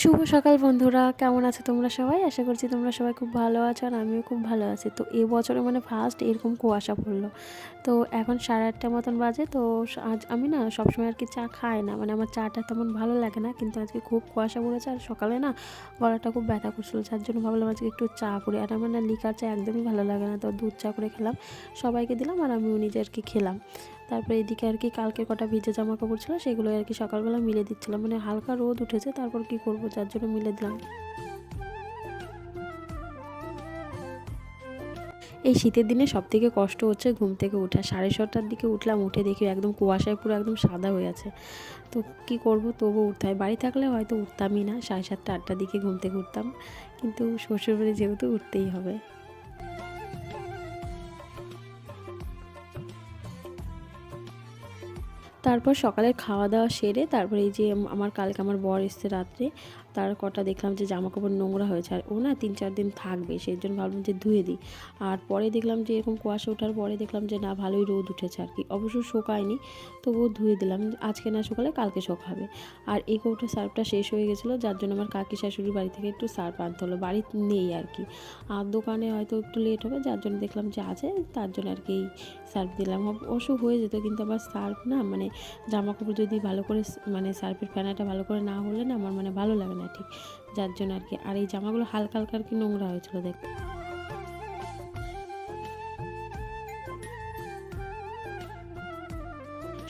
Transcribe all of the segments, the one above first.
শুভ সকাল বন্ধুরা, কেমন আছো তোমরা সবাই? আশা করছি তোমরা সবাই খুব ভালো আছো আর আমিও খুব ভালো আছি। তো এ বছরে মানে ফার্স্ট এরকম কুয়াশা পড়ল। তো এখন সাড়ে আটটা মতন বাজে, তো আজ আমি না সবসময় আর কি চা খাই না। মানে আমার চাটা তেমন ভালো লাগে না, কিন্তু আজকে খুব কুয়াশা পড়েছে আর সকালে না গলাটা খুব ব্যথা করছিল, যার জন্য ভাবলাম আজকে একটু চা করি। আর আমার না লিকার চা একদমই ভালো লাগে না, তো দুধ চা করে খেলাম, সবাইকে দিলাম আর আমিও নিজে আর কি খেলাম। তারপরে এদিকে আর কি কালকে কটা ভিজে জামা কাপড় ছিল সেগুলো আর কি সকালবেলা মিলে দিচ্ছিলাম। মানে হালকা রোদ উঠেছে, তারপর কি করব? যার জন্য মিলে দিলাম। এই শীতের দিনে সব থেকে কষ্ট হচ্ছে ঘুম থেকে উঠা সাড়ে ছটার দিকে উঠলাম, উঠে দেখি একদম কুয়াশায় পুরো একদম সাদা হয়ে আছে। তো কি করব? তবু উঠতে হয়। বাড়ি থাকলে হয়তো উঠতামই না। সাড়ে সাতটা, আটটার দিকে ঘুম থেকে উঠতাম। কিন্তু শ্বশুরবাড়ি যেহেতু উঠতেই হবে। তারপর সকালে খাওয়া দাওয়া সেরে তারপরে এই যে আমার কালকে আমার বর এসছে রাত্রে তার কটা দেখলাম যে জামা কাপড় নোংরা হয়েছে আর ও না তিন চার দিন থাকবে সেই জন্য ভাবলাম যে ধুয়ে দিই। আর পরে দেখলাম যে এরকম কুয়াশা ওঠার পরে দেখলাম যে না, ভালোই রোদ উঠেছে আর কি। অবশ্য শোকায়নি, তবুও ধুয়ে দিলাম। আজকে না শোকালে কালকে শোকাবে। আর এই কৌটো সার্ফটা শেষ হয়ে গেছিল, যার জন্য আমার কাকি শাশুড়ির বাড়ি থেকে একটু সার্ফ আনতে হলো। বাড়ি নেই আর কি। আর দোকানে হয়তো একটু লেট হবে, যার জন্য দেখলাম যে আছে, তার জন্য আর কি এই সার্ফ দিলাম। অবশ্য হয়ে যেত, কিন্তু আবার সার্ফ না মানে জামা কাপড় যদি ভালো করে মানে সার্ফের ফ্যানাটা ভালো করে না হলে না আমার মানে ভালো লাগে না ঠিক, যার জন্য আর কি। আর এই জামাগুলো হালকা হালকা আর কি নোংরা হয়েছিল দেখ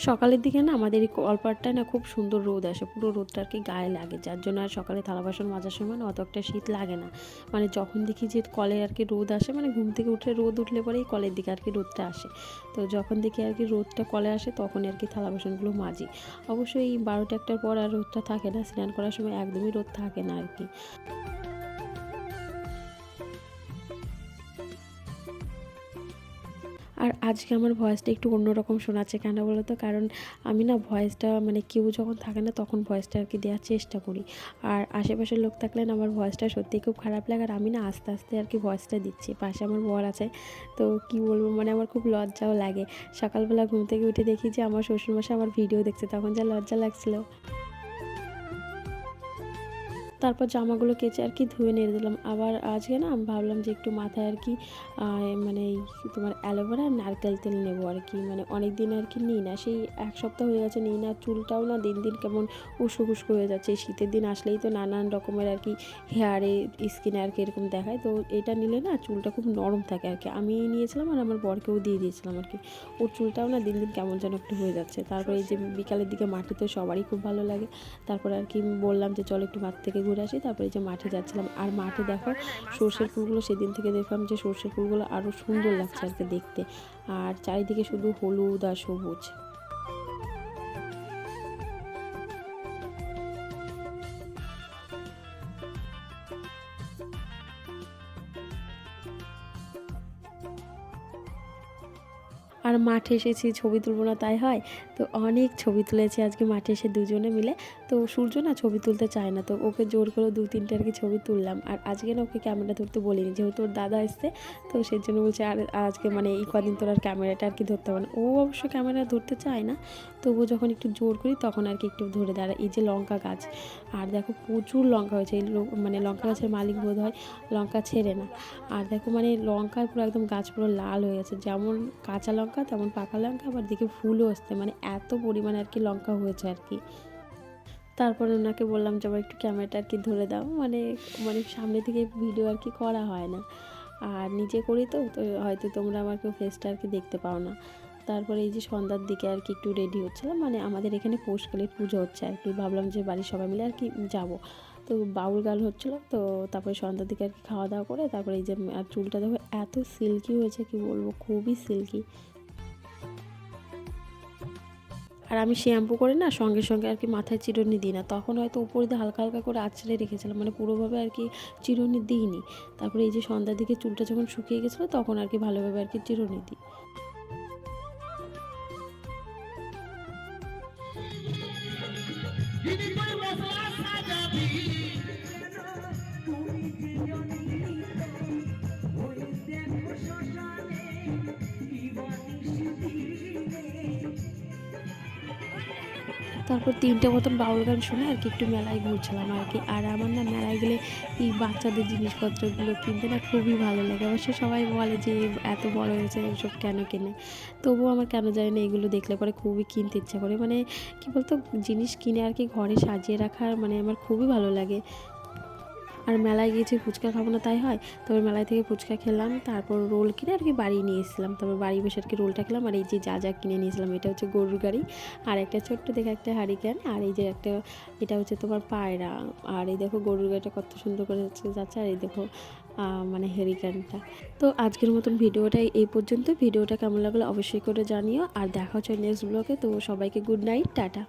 সকালের দিকে না আমাদের এই কলপাটটায় না খুব সুন্দর রোদ আসে, পুরো রোদটা আর কি গায়ে লাগে। যার জন্য আর সকালে থালা বাসন মাজার সময় না অত একটা শীত লাগে না। মানে যখন দেখি যে কলে আর কি রোদ আসে মানে ঘুম থেকে উঠে রোদ উঠলে পরেই কলের দিকে আর কি রোদটা আসে। তো যখন দেখি আর কি রোদটা কলে আসে তখন আর কি থালা বাসনগুলো মাজি। অবশ্যই এই বারোটা একটার পর আর রোদটা থাকে না, স্নান করার সময় একদমই রোদ থাকে না আর কি। আর আজকে আমার ভয়েসটা একটু অন্যরকম শোনাচ্ছে, কেন বলো তো? কারণ আমি না ভয়েসটা মানে কেউ যখন থাকে না তখন ভয়েসটা আর কি দেওয়ার চেষ্টা করি। আর আশেপাশের লোক থাকলে না আমার ভয়েসটা সত্যিই খুব খারাপ লাগে আর আমি না আস্তে আস্তে আর কি ভয়েসটা দিচ্ছি। পাশে আমার বর আছে, তো কি বলব? মানে আমার খুব লজ্জাও লাগে। সকালবেলা ঘুম থেকে উঠে দেখি যে আমার শ্বশুরমশাই আমার ভিডিও দেখছে, তখন যা লজ্জা লাগছিল। তারপর জামাগুলো কেচে আর কি ধুয়ে নিয়ে দিলাম। আবার আজকে না আমি ভাবলাম যে একটু মাথায় আর কি মানে তোমার অ্যালোভেরা আর নারকেল তেল নেব আর কি। মানে অনেক দিন আর কি নিই না, সেই এক সপ্তাহ হয়ে গেছে নিই না, চুলটাও না দিন দিন কেমন উস্কো হয়ে যাচ্ছে। শীতের দিন আসলেই তো নানান রকমের আর কি হেয়ারে, স্কিনে আর কি এরকম দেখায়। তো এটা নিলে না চুলটা খুব নরম থাকে আর কি। আমি নিয়েছিলাম আর আমার বরকেও দিয়ে দিয়েছিলাম আর কি। ওর চুলটাও না দিন দিন কেমন যেন একটু হয়ে যাচ্ছে। তারপরে এই যে বিকালের দিকে মাঠে মাটিতে সবারই খুব ভালো লাগে। তারপরে আর কি বললাম যে, চলো একটু মাঠ থেকে ঘুরে আসি। তারপরে যে মাঠে যাচ্ছিলাম। আর মাঠে দেখো সর্ষের ফুলগুলো সেদিন থেকে দেখলাম যে, সর্ষের ফুলগুলো আরও সুন্দর লাগছে। কি দেখতে। আর চারিদিকে শুধু হলুদ আর সবুজ। আর মাঠে এসেছি, ছবি তুলবো না তাই হয়। তো অনেক ছবি তুলেছি আজকে মাঠে এসে দুজনে মিলে। তো সূর্য না ছবি তুলতে চায় না, তো ওকে জোর করে দু, তিনটে আর কি ছবি তুললাম। আর আজকে না ওকে ক্যামেরা ধরতে বলিনি, যেহেতু ওর দাদা এসছে, তো সেই জন্য বলছে, আর আজকে মানে এই কদিন তোর আর ক্যামেরাটা আর কি ধরতে হবে না। ও অবশ্য ক্যামেরা ধরতে চায় না তবু যখন একটু জোর করি তখন আর কি একটু ধরে আর এই যে লঙ্কা গাছ, আর দেখো প্রচুর লঙ্কা হয়েছে, এই মানে লঙ্কা গাছের মালিক বোধ হয় লঙ্কা ছেড়ে না। আর দেখো মানে লঙ্কায় পুরো একদম গাছ পুরো লাল হয়ে গেছে, যেমন কাঁচা লঙ্কা তেমন পাকা লঙ্কা, আবার দেখে ফুলও আসতে মানে এত পরিমাণে আর কি লঙ্কা হয়েছে আর কি। তারপরে ওনাকে বললাম যে, আবার একটু ক্যামেরাটা আর কি ধরে দাও। মানে মানে সামনে থেকে ভিডিও আর কি করা হয় না। আর নিজে করি তো তো হয়তো তোমরা আমার কেউ ফেসটা আর কি দেখতে পাও না। তারপরে এই যে সন্ধ্যার দিকে আর কি একটু রেডি হচ্ছিলাম। মানে আমাদের এখানে পৌষকালীর পুজো হচ্ছে আর কি। ভাবলাম যে, বাড়ির সবাই মিলে আর কি যাব। তো বাউল গাল হচ্ছিল, তো তারপরে সন্ধ্যার দিকে আর কি খাওয়া দাওয়া করে, তারপরে এই যে, আর চুলটা দেখো এত সিল্কি হয়েছে, কি বলব, খুবই সিল্কি আর আমি শ্যাম্পু করে না সঙ্গে সঙ্গে আর কি মাথায় চিরুনি দিই না। তখন হয়তো উপরে দিয়ে হালকা হালকা করে আছড়ে রেখেছিলাম মানে পুরোভাবে আর কি চিরুনি দিইনি। তারপরে এই যে সন্ধ্যার দিকে চুলটা যখন শুকিয়ে গেছিল, তখন আর কি ভালোভাবে আর কি চিরুনি দিই। তারপর তিনটে মতন বাউল গান শুনে আর কি একটু মেলায় ঘুরছিলাম আর কি। আর আমার না মেলায় গেলে এই বাচ্চাদের জিনিসপত্রগুলো কিনতে না খুবই ভালো লাগে। অবশ্য সবাই বলে যে এত বড় হয়েছে এসব কেন কেনে? তবুও আমার কেন জানি না এগুলো দেখলে পরে খুবই কিনতে ইচ্ছা করে। মানে কী বলতো, জিনিস কিনে আর কি ঘরে সাজিয়ে রাখার মানে আমার খুবই ভালো লাগে। আর মেলায় গিয়েছি ফুচকা খাব না তাই হয় তারপর মেলায় থেকে ফুচকা খেলাম, তারপর রোল কিনে আর কি বাড়ি নিয়ে এসেছিলাম। তারপর বাড়ি বসে আর কি রোলটা খেলাম, আর এই যে যা যা কিনে নিয়েছিলাম এটা হচ্ছে গরুর গাড়ি, আর একটা ছোট্ট দেখে একটা হারিকেন, আর এই যে একটা, এটা হচ্ছে তোমার পায়রা, আর এই দেখো গরুর গাড়িটা কত সুন্দর করে যাচ্ছে, আর এই দেখো মানে হেরিকেনটা। তো আজকের মতন ভিডিওটা এই পর্যন্ত, ভিডিওটা কেমন লাগল অবশ্যই করে জানিও, আর দেখা হচ্ছে নেক্সট ব্লগে, তো সবাইকে গুড নাইট, টাটা।